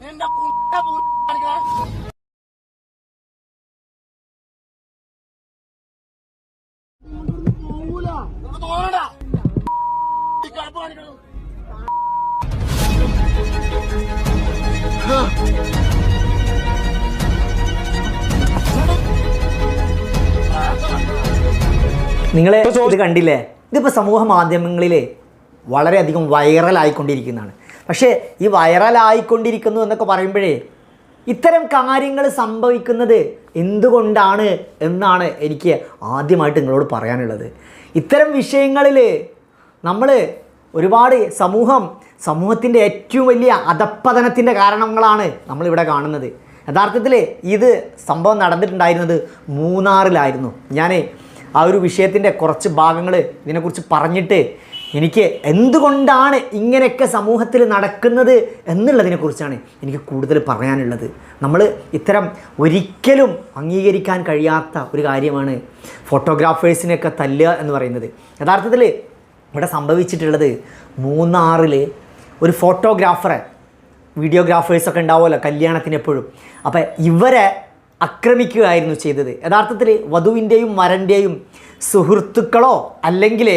നിന്റെ കാണിക്കണേ. തോന്നണ്ടാ? നിങ്ങൾ ഇത് കണ്ടില്ലേ ഇതിപ്പോൾ സമൂഹ മാധ്യമങ്ങളിൽ വളരെയധികം വൈറലായിക്കൊണ്ടിരിക്കുന്നതാണ് പക്ഷേ ഈ വൈറലായിക്കൊണ്ടിരിക്കുന്നു എന്നൊക്കെ പറയുമ്പോഴേ ഇത്തരം കാര്യങ്ങൾ സംഭവിക്കുന്നത് എന്തുകൊണ്ടാണ് എന്നാണ് എനിക്ക് ആദ്യമായിട്ട് നിങ്ങളോട് പറയാനുള്ളത്. ഇത്തരം വിഷയങ്ങളിൽ നമ്മൾ ഒരുപാട് സമൂഹം സമൂഹത്തിന്റെ ഏറ്റവും വലിയ അധപ്പതനത്തിന്റെ കാരണങ്ങളാണ് നമ്മളിവിടെ കാണുന്നത്. യഥാർത്ഥത്തിൽ ഇത് സംഭവം നടന്നിട്ടുണ്ടായിരുന്നത് മൂന്നാറിലായിരുന്നു. ഞാൻ ആ ഒരു വിഷയത്തിന്റെ കുറച്ച് ഭാഗങ്ങൾ ഇതിനെക്കുറിച്ച് പറഞ്ഞിട്ട് എനിക്ക് എന്തുകൊണ്ടാണ് ഇങ്ങനെയൊക്കെ സമൂഹത്തിൽ നടക്കുന്നത് എന്നുള്ളതിനെക്കുറിച്ചാണ് എനിക്ക് കൂടുതൽ പറയാനുള്ളത്. നമ്മൾ ഇത്തരം ഒരിക്കലും അംഗീകരിക്കാൻ കഴിയാത്ത ഒരു കാര്യമാണ് ഫോട്ടോഗ്രാഫേഴ്സിനെയൊക്കെ തല്ലുക എന്ന് പറയുന്നത്. യഥാർത്ഥത്തിൽ ഇവിടെ സംഭവിച്ചിട്ടുള്ളത് മൂന്നാറിൽ ഒരു ഫോട്ടോഗ്രാഫറെ വീഡിയോഗ്രാഫേഴ്സൊക്കെ ഉണ്ടാവുമല്ലോ കല്യാണത്തിന് എപ്പോഴും. അപ്പോൾ ഇവരെ ആക്രമിക്കുകയായിരുന്നു ചെയ്തത്. യഥാർത്ഥത്തിൽ വധുവിന്റെയും വരന്റെയും സുഹൃത്തുക്കളോ അല്ലെങ്കിൽ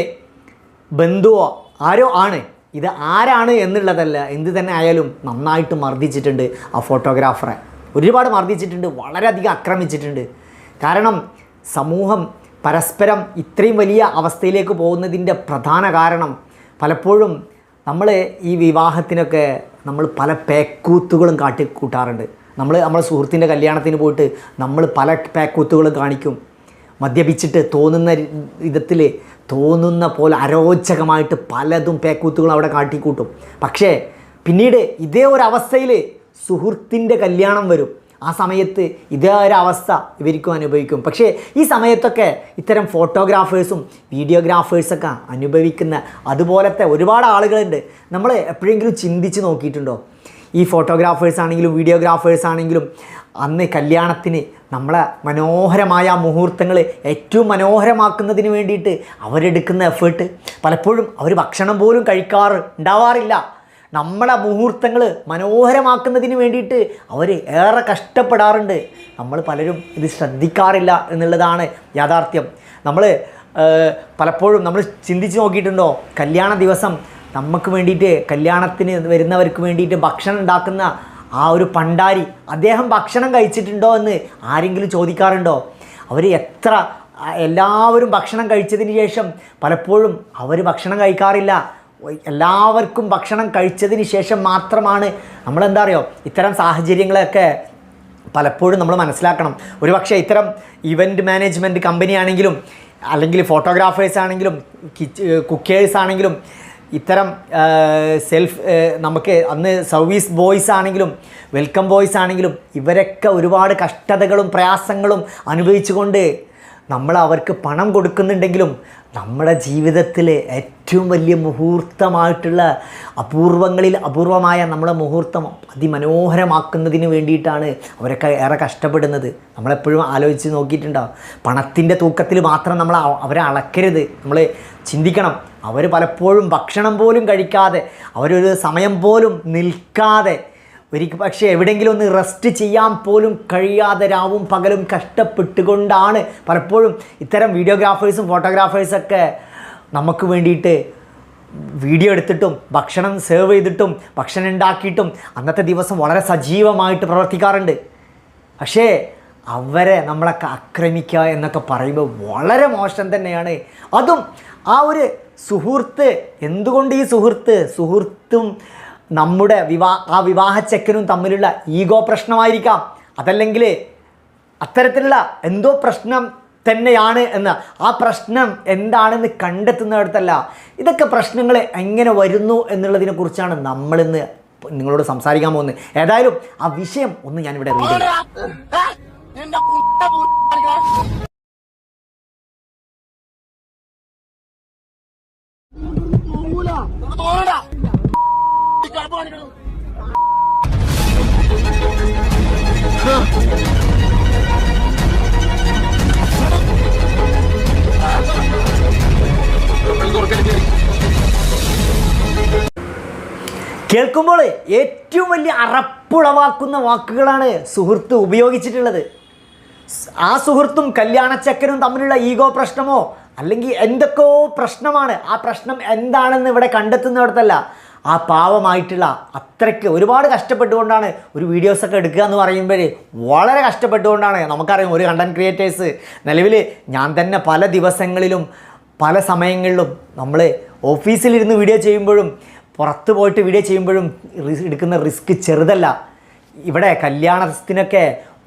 ബന്ധുവോ? ആരോ ആണ്. ഇത് ആരാണ് എന്നുള്ളതല്ല എന്ത് തന്നെ ആയാലും നന്നായിട്ട് മർദ്ദിച്ചിട്ടുണ്ട് ആ ഫോട്ടോഗ്രാഫറെ ഒരുപാട് മർദ്ദിച്ചിട്ടുണ്ട് വളരെയധികം ആക്രമിച്ചിട്ടുണ്ട്. കാരണം സമൂഹം പരസ്പരം ഇത്രയും വലിയ അവസ്ഥയിലേക്ക് പോകുന്നതിന്റെ പ്രധാന കാരണം പലപ്പോഴും നമ്മൾ ഈ വിവാഹത്തിനൊക്കെ നമ്മൾ പല പേക്കൂത്തുകളും കാട്ടി കൂട്ടാറുണ്ട് നമ്മൾ നമ്മുടെ സുഹൃത്തിന്റെ കല്യാണത്തിന് പോയിട്ട് നമ്മൾ പല പേക്കൂത്തുകളും കാണിക്കും. മദ്യപിച്ചിട്ട് തോന്നുന്ന വിധത്തിൽ തോന്നുന്ന പോലെ അരോചകമായിട്ട് പലതും പേക്കൂത്തുകളും അവിടെ കാട്ടിക്കൂട്ടും. പക്ഷേ പിന്നീട് ഇതേ ഒരു അവസ്ഥയിൽ സുഹൃത്തിന്റെ കല്യാണം വരും. ആ സമയത്ത് ഇതേ ഒരു അവസ്ഥ ഇവർക്കും അനുഭവിക്കും. പക്ഷേ ഈ സമയത്തൊക്കെ ഇത്തരം ഫോട്ടോഗ്രാഫേഴ്സും വീഡിയോഗ്രാഫേഴ്സൊക്കെ അനുഭവിക്കുന്ന അതുപോലത്തെ ഒരുപാട് ആളുകളുണ്ട്. നമ്മൾ എപ്പോഴെങ്കിലും ചിന്തിച്ച് നോക്കിയിട്ടുണ്ടോ? ഈ ഫോട്ടോഗ്രാഫേഴ്സ് ആണെങ്കിലും വീഡിയോഗ്രാഫേഴ്സ് ആണെങ്കിലും അന്ന് കല്യാണത്തിന് നമ്മളെ മനോഹരമായ ആ മുഹൂർത്തങ്ങൾ ഏറ്റവും മനോഹരമാക്കുന്നതിന് വേണ്ടിയിട്ട് അവരെടുക്കുന്ന എഫേർട്ട് പലപ്പോഴും അവർ ഭക്ഷണം പോലും കഴിക്കാറ് ഉണ്ടാവാറില്ല. നമ്മളെ മുഹൂർത്തങ്ങൾ മനോഹരമാക്കുന്നതിന് വേണ്ടിയിട്ട് അവർ ഏറെ കഷ്ടപ്പെടാറുണ്ട്. നമ്മൾ പലരും ഇത് ശ്രദ്ധിക്കാറില്ല എന്നുള്ളതാണ് യാഥാർത്ഥ്യം. നമ്മൾ പലപ്പോഴും നമ്മൾ ചിന്തിച്ച് നോക്കിയിട്ടുണ്ടോ? കല്യാണ ദിവസം നമുക്ക് വേണ്ടിയിട്ട് കല്യാണത്തിന് വരുന്നവർക്ക് വേണ്ടിയിട്ട് ഭക്ഷണം ഉണ്ടാക്കുന്ന ആ ഒരു പണ്ടാരി അദ്ദേഹം ഭക്ഷണം കഴിച്ചിട്ടുണ്ടോ എന്ന് ആരെങ്കിലും ചോദിക്കാറുണ്ടോ? അവർ എത്ര എല്ലാവരും ഭക്ഷണം കഴിച്ചതിന് ശേഷം പലപ്പോഴും അവർ ഭക്ഷണം കഴിക്കാറില്ല. എല്ലാവർക്കും ഭക്ഷണം കഴിച്ചതിന് ശേഷം മാത്രമാണ് നമ്മളെന്താ അറിയോ? ഇത്തരം സാഹചര്യങ്ങളൊക്കെ പലപ്പോഴും നമ്മൾ മനസ്സിലാക്കണം. ഒരുപക്ഷെ ഇത്തരം ഇവന്റ് മാനേജ്മെന്റ് കമ്പനിയാണെങ്കിലും അല്ലെങ്കിൽ ഫോട്ടോഗ്രാഫേഴ്സ് ആണെങ്കിലും കുക്കേഴ്സ് ആണെങ്കിലും ഇത്തരം സെൽഫ് നമുക്ക് അന്ന് സർവീസ് ബോയ്സ് ആണെങ്കിലും വെൽക്കം ബോയ്സ് ആണെങ്കിലും ഇവരൊക്കെ ഒരുപാട് കഷ്ടതകളും പ്രയാസങ്ങളും അനുഭവിച്ചുകൊണ്ട് നമ്മൾ അവർക്ക് പണം കൊടുക്കുന്നുണ്ടെങ്കിലും നമ്മുടെ ജീവിതത്തിൽ ഏറ്റവും വലിയ മുഹൂർത്തമായിട്ടുള്ള അപൂർവങ്ങളിൽ അപൂർവമായ നമ്മുടെ മുഹൂർത്തം അതിമനോഹരമാക്കുന്നതിന് വേണ്ടിയിട്ടാണ് അവരൊക്കെ ഏറെ കഷ്ടപ്പെടുന്നത്. നമ്മളെപ്പോഴും ആലോചിച്ച് നോക്കിയിട്ടുണ്ടാവും. പണത്തിന്റെ തൂക്കത്തിൽ മാത്രം നമ്മൾ അവരെ അളക്കരുത്. നമ്മൾ ചിന്തിക്കണം. അവർ പലപ്പോഴും ഭക്ഷണം പോലും കഴിക്കാതെ അവരൊരു സമയം പോലും നിൽക്കാതെ ഒരിക്കൽ പക്ഷേ എവിടെയെങ്കിലും ഒന്ന് റെസ്റ്റ് ചെയ്യാൻ പോലും കഴിയാതെ രാവും പകലും കഷ്ടപ്പെട്ടുകൊണ്ടാണ്. പലപ്പോഴും ഇത്തരം വീഡിയോഗ്രാഫേഴ്സും ഫോട്ടോഗ്രാഫേഴ്സൊക്കെ നമുക്ക് വേണ്ടിയിട്ട് വീഡിയോ എടുത്തിട്ടും ഭക്ഷണം സെർവ് ചെയ്തിട്ടും ഭക്ഷണം ഉണ്ടാക്കിയിട്ടും അന്നത്തെ ദിവസം വളരെ സജീവമായിട്ട് പ്രവർത്തിക്കാറുണ്ട്. പക്ഷേ അവരെ നമ്മളൊക്കെ ആക്രമിക്കുക എന്നൊക്കെ പറയുമ്പോൾ വളരെ മോശം തന്നെയാണ്. അതും ആ ഒരു സുഹൃത്ത് എന്തുകൊണ്ട് ഈ സുഹൃത്ത് സുഹൃത്തും നമ്മുടെ വിവാ ആ വിവാഹ ചെക്കനും തമ്മിലുള്ള ഈഗോ പ്രശ്നമായിരിക്കാം. അതല്ലെങ്കിൽ അത്തരത്തിലുള്ള എന്തോ പ്രശ്നം തന്നെയാണ് എന്ന്. ആ പ്രശ്നം എന്താണെന്ന് കണ്ടെത്തുന്നിടത്തല്ല. ഇതൊക്കെ പ്രശ്നങ്ങൾ എങ്ങനെ വരുന്നു എന്നുള്ളതിനെ കുറിച്ചാണ് നമ്മളിന്ന് നിങ്ങളോട് സംസാരിക്കാൻ പോകുന്നത്. ഏതായാലും ആ വിഷയം ഒന്ന് ഞാനിവിടെ റീഡ് പോകണ്ടടാ. ഏ? നിന്റെ കുട്ട പൂരി കാണിക്കണേ. നിനക്ക് തോന്നണ്ടാ? ഈ കറുപ്പ് കാണിക്കണത്. കേൾക്കുമ്പോൾ ഏറ്റവും വലിയ അറപ്പുളവാക്കുന്ന വാക്കുകളാണ് സുഹൃത്ത് ഉപയോഗിച്ചിട്ടുള്ളത്. ആ സുഹൃത്തും കല്യാണച്ചക്കനും തമ്മിലുള്ള ഈഗോ പ്രശ്നമോ അല്ലെങ്കിൽ എന്തൊക്കെയോ പ്രശ്നമാണ്. ആ പ്രശ്നം എന്താണെന്ന് ഇവിടെ കണ്ടെത്തുന്നിടത്തല്ല. ആ പാവമായിട്ടുള്ള അത്രയ്ക്ക് ഒരുപാട് കഷ്ടപ്പെട്ടുകൊണ്ടാണ് ഒരു വീഡിയോസൊക്കെ എടുക്കുക എന്ന് പറയുമ്പോൾ വളരെ കഷ്ടപ്പെട്ടുകൊണ്ടാണ്. നമുക്കറിയാം ഒരു കണ്ടന്റ് ക്രിയേറ്റേഴ്സ് നിലവിൽ ഞാൻ തന്നെ പല ദിവസങ്ങളിലും പല സമയങ്ങളിലും നമ്മൾ ഓഫീസിലിരുന്ന് വീഡിയോ ചെയ്യുമ്പോഴും പുറത്ത് പോയിട്ട് വീഡിയോ ചെയ്യുമ്പോഴും എടുക്കുന്ന റിസ്ക് ചെറുതല്ല. ഇവിടെ കല്യാണത്തിനൊക്കെ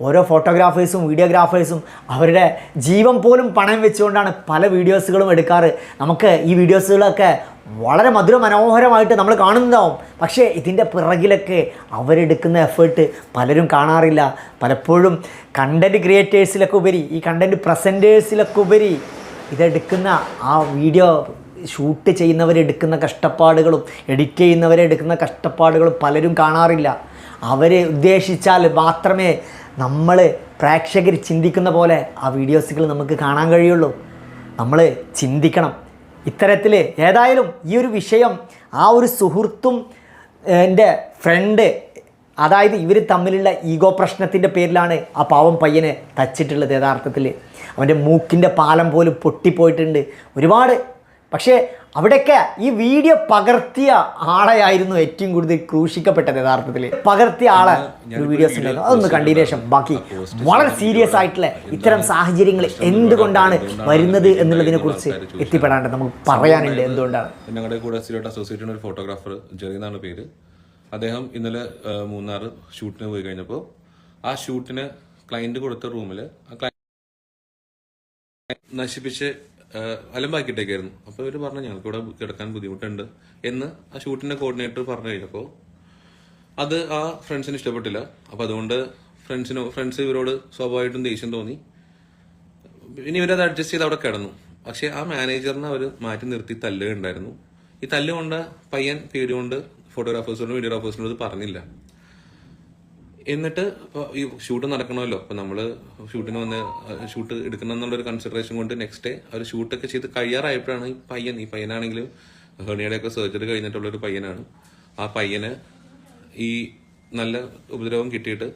ഓരോ ഫോട്ടോഗ്രാഫേഴ്സും വീഡിയോഗ്രാഫേഴ്സും അവരുടെ ജീവൻ പോലും പണയം വെച്ചുകൊണ്ടാണ് പല വീഡിയോസുകളും എടുക്കാറ്. നമുക്ക് ഈ വീഡിയോസുകളൊക്കെ വളരെ മധുര മനോഹരമായിട്ട് നമ്മൾ കാണുന്നതാവും. പക്ഷേ ഇതിന്റെ പിറകിലൊക്കെ അവരെടുക്കുന്ന എഫേർട്ട് പലരും കാണാറില്ല. പലപ്പോഴും കണ്ടന്റ് ക്രിയേറ്റേഴ്സിലൊക്കെ ഉപരി ഈ കണ്ടന്റ് പ്രസന്റേഴ്സിലൊക്കെ ഉപരി ഇതെടുക്കുന്ന ആ വീഡിയോ ഷൂട്ട് ചെയ്യുന്നവരെടുക്കുന്ന കഷ്ടപ്പാടുകളും എഡിറ്റ് ചെയ്യുന്നവരെടുക്കുന്ന കഷ്ടപ്പാടുകളും പലരും കാണാറില്ല. അവരെ ഉദ്ദേശിച്ചാൽ മാത്രമേ നമ്മൾ പ്രേക്ഷകർ ചിന്തിക്കുന്ന പോലെ ആ വീഡിയോസുകൾ നമുക്ക് കാണാൻ കഴിയുള്ളൂ. നമ്മൾ ചിന്തിക്കണം. ഇത്തരത്തിൽ ഏതായാലും ഈ ഒരു വിഷയം ആ ഒരു സുഹൃത്തും എന്റെ ഫ്രണ്ട് അതായത് ഇവർ തമ്മിലുള്ള ഈഗോ പ്രശ്നത്തിന്റെ പേരിലാണ് ആ പാവം പയ്യനെ തച്ചിട്ടുള്ളത് യഥാർത്ഥത്തിൽ അവന്റെ മൂക്കിന്റെ പാലം പോലും പൊട്ടിപ്പോയിട്ടുണ്ട്. ഒരുപാട്. പക്ഷേ അവിടെയൊക്കെ ഈ വീഡിയോ പകർത്തിയ ആളെയായിരുന്നു ഏറ്റവും കൂടുതൽ ക്രൂശിക്കപ്പെട്ടത് യഥാർത്ഥത്തിൽ പകർത്തിയ ആളെ ഒരു വീഡിയോസ് ഉണ്ടായിരുന്നു അതൊന്ന് കണ്ടിന്യൂഷൻ ബാക്കി വളരെ സീരിയസ് ആയിട്ടുള്ള ഇത്തരം സാഹചര്യങ്ങൾ എന്തുകൊണ്ടാണ് വരുന്നത് എന്നുള്ളതിനെ കുറിച്ച് എത്തിപ്പെടാണ്ട് നമുക്ക് പറയാനുണ്ട് എന്തുകൊണ്ടാണ്? ഞങ്ങളുടെ കൂടെ അസോസിയേറ്റ് ഒരു ഫോട്ടോഗ്രാഫർ ജെറി എന്നാണ് പേര്. അദ്ദേഹം ഇന്നലെ മൂന്നാർ ഷൂട്ടിന് പോയി കഴിഞ്ഞപ്പോൾ ആ ഷൂട്ടിന് ക്ലയന്റ് കൊടുത്ത റൂമിൽ ആ ക്ലയന്റ് നശിപ്പിച്ച് അലമ്പാക്കിയിട്ടേക്കായിരുന്നു. അപ്പോൾ ഇവർ പറഞ്ഞു ഞങ്ങൾക്ക് ഇവിടെ കിടക്കാൻ ബുദ്ധിമുട്ടുണ്ട് എന്ന് ആ ഷൂട്ടിന്റെ കോർഡിനേറ്റർ പറഞ്ഞു കഴിഞ്ഞപ്പോൾ അത് ആ ഫ്രണ്ട്സിന് ഇഷ്ടപ്പെട്ടില്ല. അപ്പോൾ അതുകൊണ്ട് ഫ്രണ്ട്സിന് ഫ്രണ്ട്സ് ഇവരോട് സ്വാഭാവികമായിട്ടും ദേഷ്യം തോന്നി. ഇനി ഇവരത് അഡ്ജസ്റ്റ് ചെയ്ത് അവിടെ കിടന്നു. പക്ഷെ ആ മാനേജറിനെ അവർ മാറ്റി നിർത്തി തല്ലുകയുണ്ടായിരുന്നു. ഈ തല്ലുകൊണ്ട് പയ്യൻ പേരുകൊണ്ട് ഫോട്ടോഗ്രാഫേഴ്സിനോട് വീഡിയോഗ്രാഫേഴ്സിനോട് പറഞ്ഞില്ല. എന്നിട്ട് ഈ ഷൂട്ട് നടക്കണമല്ലോ. അപ്പൊ നമ്മൾ ഷൂട്ടിന് വന്ന് ഷൂട്ട് എടുക്കണം എന്നുള്ള ഒരു കൺസിഡറേഷൻ കൊണ്ട് നെക്സ്റ്റ് ഡേ അവർ ഷൂട്ടൊക്കെ ചെയ്ത് കഴിയാറായപ്പോഴാണ് ഈ പയ്യൻ ഈ പയ്യനാണെങ്കിലും ഹേണിയുടെ ഒക്കെ സർജറി കഴിഞ്ഞിട്ടുള്ള ഒരു പയ്യനാണ്. ആ പയ്യന് ഈ നല്ല ഉപദ്രവം കിട്ടിയിട്ട്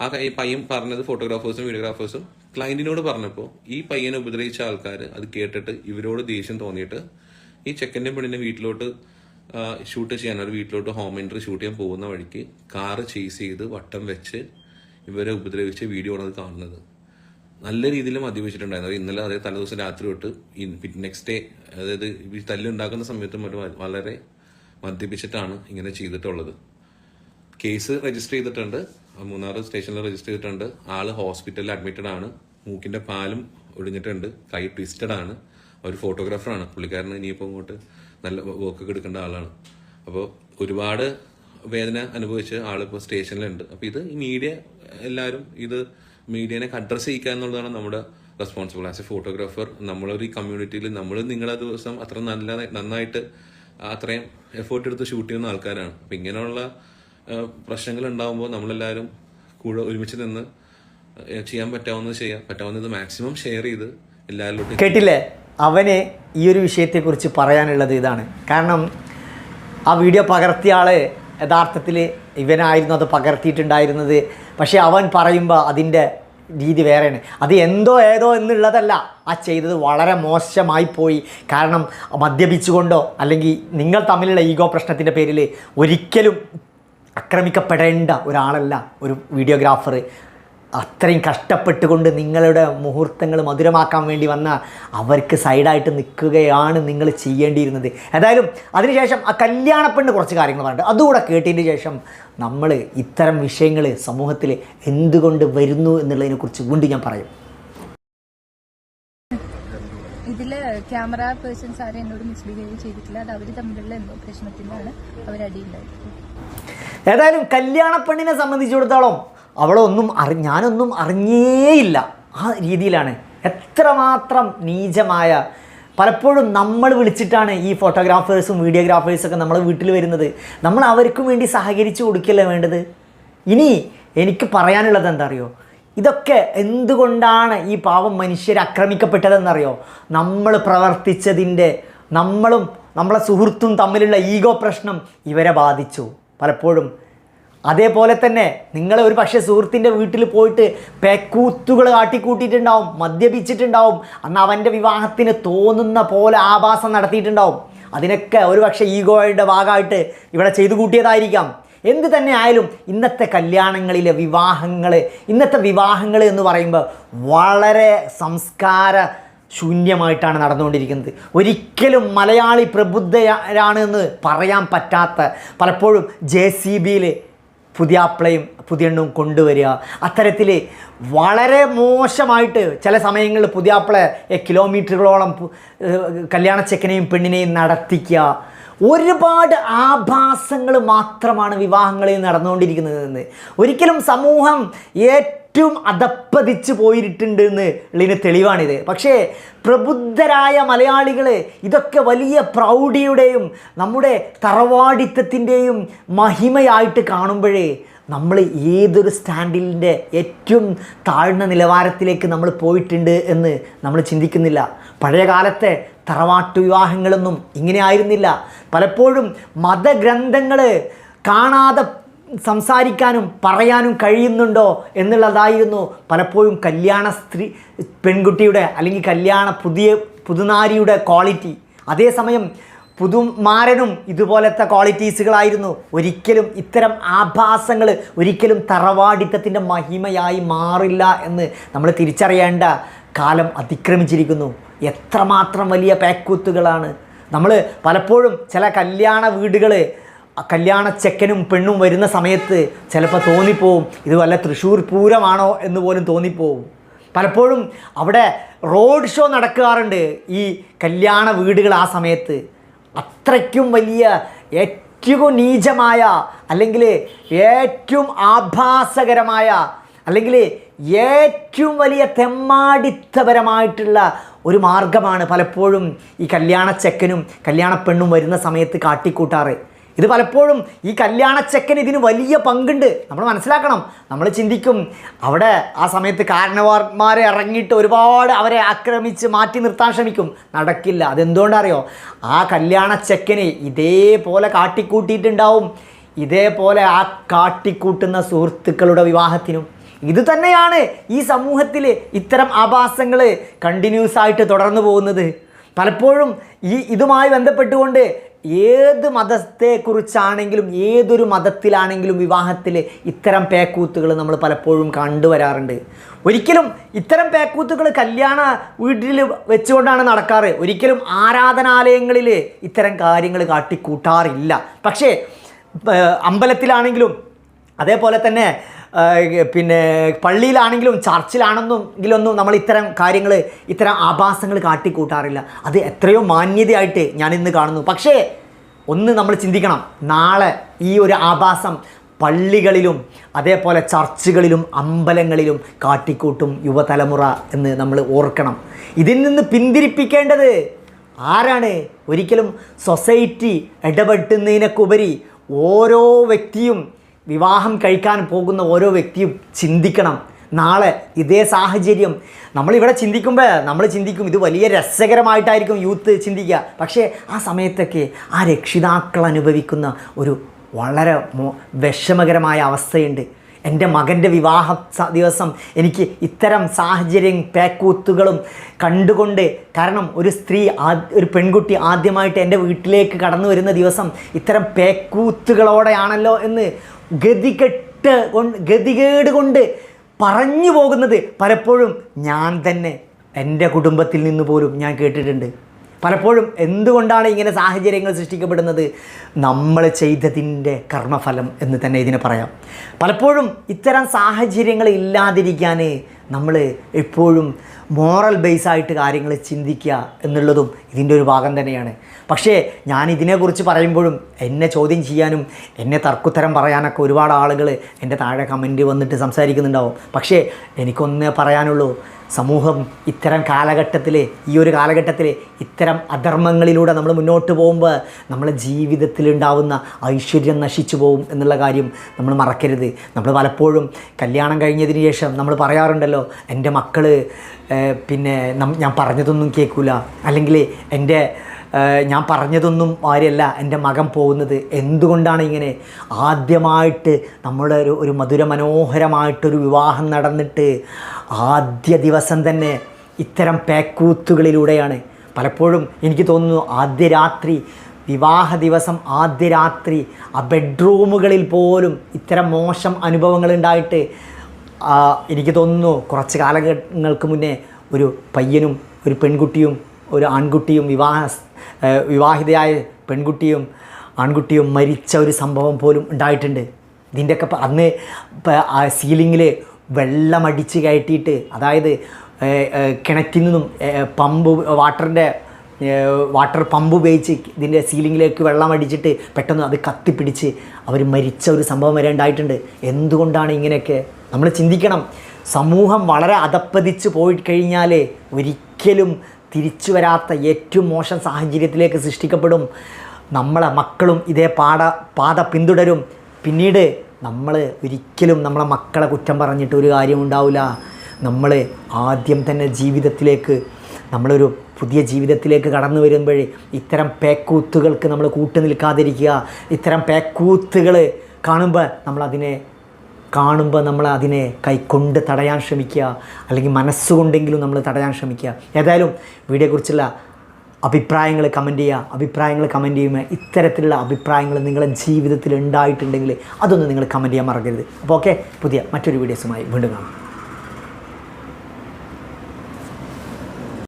ആ ഈ പയ്യൻ പറഞ്ഞത് ഫോട്ടോഗ്രാഫേഴ്സും വീഡിയോഗ്രാഫേഴ്സും ക്ലയന്റിനോട് പറഞ്ഞപ്പോൾ ഈ പയ്യനെ ഉപദ്രവിച്ച ആൾക്കാർ അത് കേട്ടിട്ട് ഇവരോട് ദേഷ്യം തോന്നിയിട്ട് ഈ ചെക്കന്റെ പെണ്ണിനെ വീട്ടിലോട്ട് ഷൂട്ട് ചെയ്യാൻ ഒരു വീട്ടിലോട്ട് ഹോം എൻട്രി ഷൂട്ട് ചെയ്യാൻ പോകുന്ന വഴിക്ക് കാറ് ചേസ് ചെയ്ത് വട്ടം വെച്ച് ഇവരെ ഉപദ്രവിച്ച് വീഡിയോ ആണ് അത് കാണുന്നത്. നല്ല രീതിയിൽ മദ്യപിച്ചിട്ടുണ്ടായിരുന്നു. ഇന്നലെ അതേ തലേദിവസം രാത്രി തൊട്ട് നെക്സ്റ്റ് ഡേ അതായത് ഈ തല്ലുണ്ടാക്കുന്ന സമയത്തും വളരെ മദ്യപിച്ചിട്ടാണ് ഇങ്ങനെ ചെയ്തിട്ടുള്ളത്. കേസ് രജിസ്റ്റർ ചെയ്തിട്ടുണ്ട്. മൂന്നാർ സ്റ്റേഷനിൽ രജിസ്റ്റർ ചെയ്തിട്ടുണ്ട്. ആൾ ഹോസ്പിറ്റലിൽ അഡ്മിറ്റഡ് ആണ്. മൂക്കിന്റെ പാലും ഒടിഞ്ഞിട്ടുണ്ട്. കൈ ട്വിസ്റ്റഡ് ആണ്. ഒരു ഫോട്ടോഗ്രാഫറാണ് പുള്ളിക്കാരന് ഇനിയിപ്പോൾ ഇങ്ങോട്ട് നല്ല വോക്ക് എടുക്കേണ്ട ആളാണ്. അപ്പോൾ ഒരുപാട് വേദന അനുഭവിച്ച് ആളിപ്പോൾ സ്റ്റേഷനിലുണ്ട്. അപ്പോൾ ഇത് മീഡിയ എല്ലാവരും ഇത് മീഡിയനെ അഡ്രസ്സ് ചെയ്യിക്കുക എന്നുള്ളതാണ് നമ്മുടെ റെസ്പോൺസിബിൾ ആസ് എ ഫോട്ടോഗ്രാഫർ നമ്മളൊരു കമ്മ്യൂണിറ്റിയിൽ നമ്മൾ നിങ്ങളെ ദിവസം അത്ര നല്ല നന്നായിട്ട് അത്രയും എഫേർട്ട് എടുത്ത് ഷൂട്ട് ചെയ്യുന്ന ആൾക്കാരാണ്. അപ്പം ഇങ്ങനെയുള്ള പ്രശ്നങ്ങൾ ഉണ്ടാകുമ്പോൾ നമ്മളെല്ലാവരും കൂടെ ഒരുമിച്ച് നിന്ന് ചെയ്യാൻ പറ്റാവുന്നത് ചെയ്യാം. പറ്റാവുന്നത് മാക്സിമം ഷെയർ ചെയ്ത് എല്ലാവരിലോട്ടും കേട്ടില്ലേ? അവന് ഈ ഒരു വിഷയത്തെക്കുറിച്ച് പറയാനുള്ളത് ഇതാണ്. കാരണം ആ വീഡിയോ പകർത്തിയ ആൾ യഥാർത്ഥത്തിൽ ഇവനായിരുന്നു അത് പകർത്തിയിട്ടുണ്ടായിരുന്നത്. പക്ഷേ അവൻ പറയുമ്പോൾ അതിന്റെ രീതി വേറെയാണ്. അത് എന്തോ ഏതോ എന്നുള്ളതല്ല. ആ ചെയ്തത് വളരെ മോശമായി പോയി. കാരണം മദ്യപിച്ചുകൊണ്ടോ അല്ലെങ്കിൽ നിങ്ങൾ തമ്മിലുള്ള ഈഗോ പ്രശ്നത്തിന്റെ പേരിൽ ഒരിക്കലും ആക്രമിക്കപ്പെടേണ്ട ഒരാളല്ല ഒരു വീഡിയോഗ്രാഫർ. അത്രയും കഷ്ടപ്പെട്ടുകൊണ്ട് നിങ്ങളുടെ മുഹൂർത്തങ്ങൾ മധുരമാക്കാൻ വേണ്ടി വന്ന അവർക്ക് സൈഡായിട്ട് നിൽക്കുകയാണ് നിങ്ങൾ ചെയ്യേണ്ടിയിരുന്നത്. ഏതായാലും അതിനുശേഷം ആ കല്യാണപ്പെണ്ണ് കുറച്ച് കാര്യങ്ങൾ പറഞ്ഞിട്ട് അതുകൂടെ കേട്ടതിന് ശേഷം നമ്മൾ ഇത്തരം വിഷയങ്ങൾ സമൂഹത്തിൽ എന്തുകൊണ്ട് വരുന്നു എന്നുള്ളതിനെക്കുറിച്ച് വീണ്ടും ഞാൻ പറയും. ഇതിൽ ക്യാമറ പേഴ്സൺസ് ആരും എന്നോട് മിസ്ബിഹേവ് ചെയ്തിട്ടില്ല. അത് അവർ തമ്മിലുള്ള എന്തോ പ്രശ്നത്തിനാണ് അവരടിയുണ്ടായത് ഏതായാലും കല്യാണ പെണ്ണിനെ സംബന്ധിച്ചിടത്തോളം അവളൊന്നും അറി ഞാനൊന്നും അറിഞ്ഞേയില്ല. ആ രീതിയിലാണ്. എത്രമാത്രം നീചമായ പലപ്പോഴും നമ്മൾ വിളിച്ചിട്ടാണ് ഈ ഫോട്ടോഗ്രാഫേഴ്സും വീഡിയോഗ്രാഫേഴ്സൊക്കെ നമ്മളെ വീട്ടിൽ വരുന്നത്. നമ്മൾ അവർക്കും വേണ്ടി സഹകരിച്ചു കൊടുക്കല്ലേ വേണ്ടത്? ഇനി എനിക്ക് പറയാനുള്ളത് എന്താ അറിയോ ഇതൊക്കെ എന്തുകൊണ്ടാണ് ഈ പാവം മനുഷ്യർ ആക്രമിക്കപ്പെട്ടതെന്നറിയോ? നമ്മൾ പ്രവർത്തിച്ചതിന്റെ നമ്മളും നമ്മളെ സുഹൃത്തും തമ്മിലുള്ള ഈഗോ പ്രശ്നം ഇവരെ ബാധിച്ചു. പലപ്പോഴും അതേപോലെ തന്നെ നിങ്ങൾ ഒരു പക്ഷേ സുഹൃത്തിന്റെ വീട്ടിൽ പോയിട്ട് പെക്കൂത്തുകൾ കാട്ടിക്കൂട്ടിയിട്ടുണ്ടാവും മദ്യപിച്ചിട്ടുണ്ടാവും അന്ന് അവന്റെ വിവാഹത്തിന് തോന്നുന്ന പോലെ ആഭാസം നടത്തിയിട്ടുണ്ടാവും. അതിനൊക്കെ ഒരു പക്ഷേ ഈഗോയുടെ ഭാഗമായിട്ട് ഇവിടെ ചെയ്തു കൂട്ടിയതായിരിക്കാം. എന്ത് തന്നെ ആയാലും ഇന്നത്തെ കല്യാണങ്ങളിലെ വിവാഹങ്ങൾ ഇന്നത്തെ വിവാഹങ്ങൾ എന്ന് പറയുമ്പോൾ വളരെ സംസ്കാര ശൂന്യമായിട്ടാണ് നടന്നുകൊണ്ടിരിക്കുന്നത്. ഒരിക്കലും മലയാളി പ്രബുദ്ധരാണ് എന്ന് പറയാൻ പറ്റാത്ത പലപ്പോഴും ജെ സി ബിയിൽ പുതിയാപ്പിളയും പുതിയണ്ണും കൊണ്ടുവരിക. അത്തരത്തിൽ വളരെ മോശമായിട്ട് ചില സമയങ്ങളിൽ പുതിയ പുതിയാപ്പിള കിലോമീറ്ററുകളോളം കല്യാണ ചെക്കനെയും പെണ്ണിനെയും നടത്തിക്കുക. ഒരുപാട് ആഭാസങ്ങൾ മാത്രമാണ് വിവാഹങ്ങളിൽ നടന്നുകൊണ്ടിരിക്കുന്നതെന്ന്. ഒരിക്കലും സമൂഹം ഏറ്റവും അധപ്പതിച്ച് പോയിട്ടുണ്ട് എന്ന് ഉള്ളതിന് തെളിവാണിത്. പക്ഷേ പ്രബുദ്ധരായ മലയാളികൾ ഇതൊക്കെ വലിയ പ്രൗഢിയുടെയും നമ്മുടെ തറവാടിത്തത്തിന്റെയും മഹിമയായിട്ട് കാണുമ്പോഴേ നമ്മൾ ഏതൊരു സ്റ്റാൻഡിലിന്റെ ഏറ്റവും താഴ്ന്ന നിലവാരത്തിലേക്ക് നമ്മൾ പോയിട്ടുണ്ട് എന്ന് നമ്മൾ ചിന്തിക്കുന്നില്ല. പഴയ കാലത്തെ തറവാട്ടു വിവാഹങ്ങളൊന്നും ഇങ്ങനെ ആയിരുന്നില്ല. പലപ്പോഴും മതഗ്രന്ഥങ്ങൾ കാണാതെ സംസാരിക്കാനും പറയാനും കഴിയുന്നുണ്ടോ എന്നുള്ളതായിരുന്നു പലപ്പോഴും കല്യാണ സ്ത്രീ പെൺകുട്ടിയുടെ അല്ലെങ്കിൽ കല്യാണ പുതിയ പുതുനാരിയുടെ ക്വാളിറ്റി അതേസമയം പുതുമാരനും ഇതുപോലത്തെ ക്വാളിറ്റീസുകളായിരുന്നു ഒരിക്കലും ഇത്തരം ആഭാസങ്ങൾ ഒരിക്കലും തറവാടിത്തത്തിന്റെ മഹിമയായി മാറില്ല എന്ന് നമ്മൾ തിരിച്ചറിയേണ്ട കാലം അതിക്രമിച്ചിരിക്കുന്നു. എത്രമാത്രം വലിയ പാക്കൂത്തുകളാണ്. നമ്മൾ പലപ്പോഴും ചില കല്യാണ വീടുകൾ കല്യാണ ചെക്കനും പെണ്ണും വരുന്ന സമയത്ത് ചിലപ്പോൾ തോന്നിപ്പോവും ഇത് വല്ല തൃശ്ശൂർ പൂരമാണോ എന്ന് പോലും തോന്നിപ്പോവും. പലപ്പോഴും അവിടെ റോഡ് ഷോ നടക്കാറുണ്ട് ഈ കല്യാണ വീടുകൾ ആ സമയത്ത്. അത്രയ്ക്കും വലിയ ഏറ്റവും നീചമായ അല്ലെങ്കിൽ ഏറ്റവും ആഭാസകരമായ അല്ലെങ്കിൽ ഏറ്റവും വലിയ തെമ്മാടിത്തപരമായിട്ടുള്ള ഒരു മാർഗമാണ് പലപ്പോഴും ഈ കല്യാണ ചെക്കനും കല്യാണ പെണ്ണും വരുന്ന സമയത്ത് കാട്ടിക്കൂട്ടാറ്. ഇത് പലപ്പോഴും ഈ കല്യാണച്ചക്കന് ഇതിന് വലിയ പങ്കുണ്ട്. നമ്മൾ മനസ്സിലാക്കണം. നമ്മൾ ചിന്തിക്കും. അവിടെ ആ സമയത്ത് കാരണവർമാരെ ഇറങ്ങിയിട്ട് ഒരുപാട് അവരെ ആക്രമിച്ച് മാറ്റി നിർത്താൻ ശ്രമിക്കും. നടക്കില്ല. അതെന്തുകൊണ്ടറിയോ? ആ കല്യാണച്ചക്കന് ഇതേപോലെ കാട്ടിക്കൂട്ടിയിട്ടുണ്ടാവും. ഇതേപോലെ ആ കാട്ടിക്കൂട്ടുന്ന സുഹൃത്തുക്കളുടെ വിവാഹത്തിനും. ഇത് തന്നെയാണ് ഈ സമൂഹത്തിൽ ഇത്തരം ആഭാസങ്ങൾ കണ്ടിന്യൂസ് ആയിട്ട് തുടർന്നു പോകുന്നത്. പലപ്പോഴും ഈ ഇതുമായി ബന്ധപ്പെട്ടുകൊണ്ട് ഏത് മതത്തെക്കുറിച്ചാണെങ്കിലും ഏതൊരു മതത്തിലാണെങ്കിലും വിവാഹത്തിൽ ഇത്തരം പേക്കൂത്തുകൾ നമ്മൾ പലപ്പോഴും കണ്ടുവരാറുണ്ട് ഒരിക്കലും ഇത്തരം പേക്കൂത്തുകൾ കല്യാണ വീട്ടിൽ വെച്ചുകൊണ്ടാണ് നടക്കാറ്. ഒരിക്കലും ആരാധനാലയങ്ങളിൽ ഇത്തരം കാര്യങ്ങൾ കാട്ടിക്കൂട്ടാറില്ല. പക്ഷേ അമ്പലത്തിലാണെങ്കിലും അതേപോലെ തന്നെ പിന്നെ പള്ളിയിലാണെങ്കിലും ചർച്ചിലാണെന്നെങ്കിലൊന്നും നമ്മൾ ഇത്തരം കാര്യങ്ങൾ ഇത്തരം ആഭാസങ്ങൾ കാട്ടിക്കൂട്ടാറില്ല. അത് എത്രയോ മാന്യതയായിട്ട് ഞാൻ ഇന്ന് കാണുന്നു. പക്ഷേ ഒന്ന് നമ്മൾ ചിന്തിക്കണം. നാളെ ഈ ഒരു ആഭാസം പള്ളികളിലും അതേപോലെ ചർച്ചുകളിലും അമ്പലങ്ങളിലും കാട്ടിക്കൂട്ടും യുവതലമുറ എന്ന് നമ്മൾ ഓർക്കണം. ഇതിൽ നിന്ന് പിന്തിരിപ്പിക്കേണ്ടത് ആരാണ്? ഒരിക്കലും സൊസൈറ്റി ഇടപെട്ടുന്നതിനൊക്കെ ഓരോ വ്യക്തിയും വിവാഹം കഴിക്കാൻ പോകുന്ന ഓരോ വ്യക്തിയും ചിന്തിക്കണം. നാളെ ഇതേ സാഹചര്യം. നമ്മളിവിടെ ചിന്തിക്കുമ്പോൾ നമ്മൾ ചിന്തിക്കും ഇത് വലിയ രസകരമായിട്ടായിരിക്കും യൂത്ത് ചിന്തിക്കുക. പക്ഷേ ആ സമയത്തൊക്കെ ആ രക്ഷിതാക്കൾ അനുഭവിക്കുന്ന ഒരു വളരെ വിഷമകരമായ അവസ്ഥയുണ്ട്. എന്റെ മകന്റെ വിവാഹ ദിവസം എനിക്ക് ഇത്തരം സാഹചര്യം പേക്കൂത്തുകളും കണ്ടുകൊണ്ട് കാരണം ഒരു സ്ത്രീ ഒരു പെൺകുട്ടി ആദ്യമായിട്ട് എന്റെ വീട്ടിലേക്ക് കടന്നു വരുന്ന ദിവസം ഇത്തരം പേക്കൂത്തുകളോടെയാണല്ലോ എന്ന് ഗതികെട്ട് കൊണ്ട് ഗതികേട് കൊണ്ട് പറഞ്ഞു പോകുന്നത് പലപ്പോഴും ഞാൻ തന്നെ എന്റെ കുടുംബത്തിൽ നിന്ന് പോലും ഞാൻ കേട്ടിട്ടുണ്ട്. പലപ്പോഴും എന്തുകൊണ്ടാണ് ഇങ്ങനെ സാഹചര്യങ്ങൾ സൃഷ്ടിക്കപ്പെടുന്നത്? നമ്മൾ ചെയ്തതിന്റെ കർമ്മഫലം എന്ന് തന്നെ ഇതിനെ പറയാം. പലപ്പോഴും ഇത്തരം സാഹചര്യങ്ങൾ ഇല്ലാതിരിക്കാൻ നമ്മൾ എപ്പോഴും മോറൽ ബേസായിട്ട് കാര്യങ്ങൾ ചിന്തിക്കുക എന്നുള്ളതും ഇതിന്റെ ഒരു ഭാഗം തന്നെയാണ്. പക്ഷേ ഞാൻ ഇതിനെക്കുറിച്ച് പറയുമ്പോഴും എന്നെ ചോദ്യം ചെയ്യാനും എന്നെ തർക്കുത്തരം പറയാനൊക്കെ ഒരുപാട് ആളുകൾ എന്റെ താഴെ കമന്റ് വന്നിട്ട് സംസാരിക്കുന്നുണ്ടാവും. പക്ഷേ എനിക്കൊന്നേ പറയാനുള്ളൂ സമൂഹം ഇത്തരം കാലഘട്ടത്തിൽ ഈ ഒരു കാലഘട്ടത്തിൽ ഇത്തരം അധർമ്മങ്ങളിലൂടെ നമ്മൾ മുന്നോട്ട് പോകുമ്പോൾ നമ്മളെ ജീവിതത്തിലുണ്ടാവുന്ന ഐശ്വര്യം നശിച്ചു പോകും എന്നുള്ള കാര്യം നമ്മൾ മറക്കരുത്. നമ്മൾ പലപ്പോഴും കല്യാണം കഴിഞ്ഞതിന് ശേഷം നമ്മൾ പറയാറുണ്ടല്ലോ എന്റെ മക്കൾ പിന്നെ ഞാൻ പറഞ്ഞതൊന്നും കേൾക്കൂല. അല്ലെങ്കിൽ എന്റെ ഞാൻ പറഞ്ഞതൊന്നും ആരെയല്ല എന്റെ മകൻ പോകുന്നത് എന്തുകൊണ്ടാണ് ഇങ്ങനെ? ആദ്യമായിട്ട് നമ്മുടെ ഒരു ഒരു മധുര മനോഹരമായിട്ടൊരു വിവാഹം നടന്നിട്ട് ആദ്യ ദിവസം തന്നെ ഇത്തരം പേക്കൂത്തുകളിലൂടെയാണ്. പലപ്പോഴും എനിക്ക് തോന്നുന്നു ആദ്യ രാത്രി വിവാഹ ദിവസം ആദ്യ രാത്രി ആ ബെഡ്റൂമുകളിൽ പോലും ഇത്തരം മോശം അനുഭവങ്ങൾ ഉണ്ടായിട്ട് എനിക്ക് തോന്നുന്നു കുറച്ച് കാലങ്ങൾക്ക് മുന്നേ ഒരു പയ്യനും ഒരു പെൺകുട്ടിയും ഒരു ആൺകുട്ടിയും വിവാഹ വിവാഹിതയായ പെൺകുട്ടിയും ആൺകുട്ടിയും മരിച്ച ഒരു സംഭവം പോലും ഉണ്ടായിട്ടുണ്ട്. ഇതിന്റെയൊക്കെ അന്ന് സീലിങ്ങിൽ വെള്ളമടിച്ച് കയറ്റിയിട്ട് അതായത് കിണറ്റിൽ നിന്നും പമ്പ് വാട്ടറിന്റെ വാട്ടർ പമ്പ് ഉപയോഗിച്ച് ഇതിന്റെ സീലിങ്ങിലേക്ക് വെള്ളം അടിച്ചിട്ട് പെട്ടെന്ന് അത് കത്തിപ്പിടിച്ച് അവർ മരിച്ച ഒരു സംഭവം വരെ ഉണ്ടായിട്ടുണ്ട്. എന്തുകൊണ്ടാണ് ഇങ്ങനെയൊക്കെ? നമ്മൾ ചിന്തിക്കണം. സമൂഹം വളരെ അധപ്പതിച്ച് പോയി കഴിഞ്ഞാൽ ഒരിക്കലും തിരിച്ചു വരാത്ത ഏറ്റവും മോശം സാഹചര്യത്തിലേക്ക് സൃഷ്ടിക്കപ്പെടും. നമ്മളെ മക്കളും ഇതേ പാട പാത പിന്തുടരും. പിന്നീട് നമ്മൾ ഒരിക്കലും നമ്മളെ മക്കളെ കുറ്റം പറഞ്ഞിട്ട് ഒരു കാര്യം ഉണ്ടാവില്ല നമ്മൾ ആദ്യം തന്നെ ജീവിതത്തിലേക്ക് നമ്മളൊരു പുതിയ ജീവിതത്തിലേക്ക് കടന്നു വരുമ്പോഴേ ഇത്തരം പേക്കൂത്തുകൾക്ക് നമ്മൾ കൂട്ടു നിൽക്കാതിരിക്കുക ഇത്തരം പേക്കൂത്തുകൾ കാണുമ്പോൾ നമ്മളതിനെ കാണുമ്പോൾ നമ്മൾ അതിനെ കൈക്കൊണ്ട് തടയാൻ ശ്രമിക്കുക അല്ലെങ്കിൽ മനസ്സുകൊണ്ടെങ്കിലും നമ്മൾ തടയാൻ ശ്രമിക്കുക. ഏതായാലും വീഡിയോയെക്കുറിച്ചുള്ള അഭിപ്രായങ്ങൾ കമന്റ് ചെയ്യുക. അഭിപ്രായങ്ങൾ കമന്റ് ചെയ്യുമ്പോൾ ഇത്തരത്തിലുള്ള അഭിപ്രായങ്ങൾ നിങ്ങളുടെ ജീവിതത്തിൽ ഉണ്ടായിട്ടുണ്ടെങ്കിൽ അതൊന്നും നിങ്ങൾ കമന്റ് ചെയ്യാൻ മറക്കരുത്. അപ്പോൾ ഓക്കെ പുതിയ മറ്റൊരു വീഡിയോസുമായി വീണ്ടും കാണാം.